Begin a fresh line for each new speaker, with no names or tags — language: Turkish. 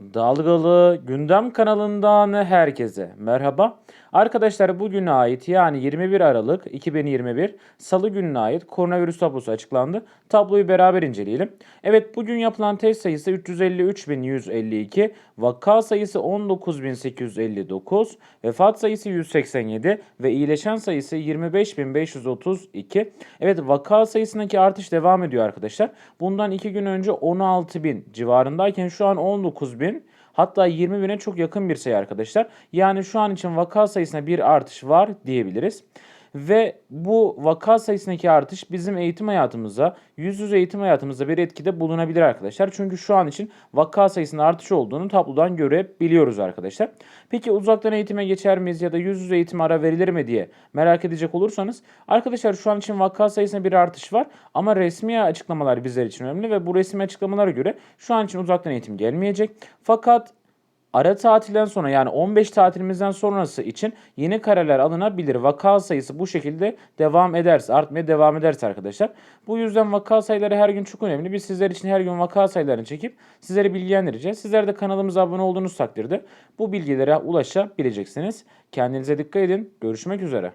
Dalgalı Gündem kanalından herkese merhaba. Arkadaşlar bugüne ait yani 21 Aralık 2021 Salı gününe ait koronavirüs tablosu açıklandı. Tabloyu beraber inceleyelim. Evet bugün yapılan test sayısı 353.152, vaka sayısı 19.859, vefat sayısı 187 ve iyileşen sayısı 25.532. Evet vaka sayısındaki artış devam ediyor arkadaşlar. Bundan 2 gün önce 16.000 civarındayken şu an 19.000 hatta 20 bine çok yakın bir sayı arkadaşlar. Yani şu an için vaka sayısına bir artış var diyebiliriz. Ve bu vaka sayısındaki artış bizim eğitim hayatımıza, yüz yüze eğitim hayatımızda bir etkide bulunabilir arkadaşlar. Çünkü şu an için vaka sayısında artış olduğunu tablodan görebiliyoruz arkadaşlar. Peki uzaktan eğitime geçer miyiz ya da yüz yüze eğitime ara verilir mi diye merak edecek olursanız arkadaşlar şu an için vaka sayısında bir artış var ama resmi açıklamalar bizler için önemli ve bu resmi açıklamalara göre şu an için uzaktan eğitim gelmeyecek. Fakat Ara tatilden sonra yani 15 tatilimizden sonrası için yeni kararlar alınabilir. Vaka sayısı bu şekilde devam ederse, artmaya devam ederse arkadaşlar. Bu yüzden vaka sayıları her gün çok önemli. Biz sizler için her gün vaka sayılarını çekip sizleri bilgilendireceğiz. Sizler de kanalımıza abone olduğunuz takdirde bu bilgilere ulaşabileceksiniz. Kendinize dikkat edin. Görüşmek üzere.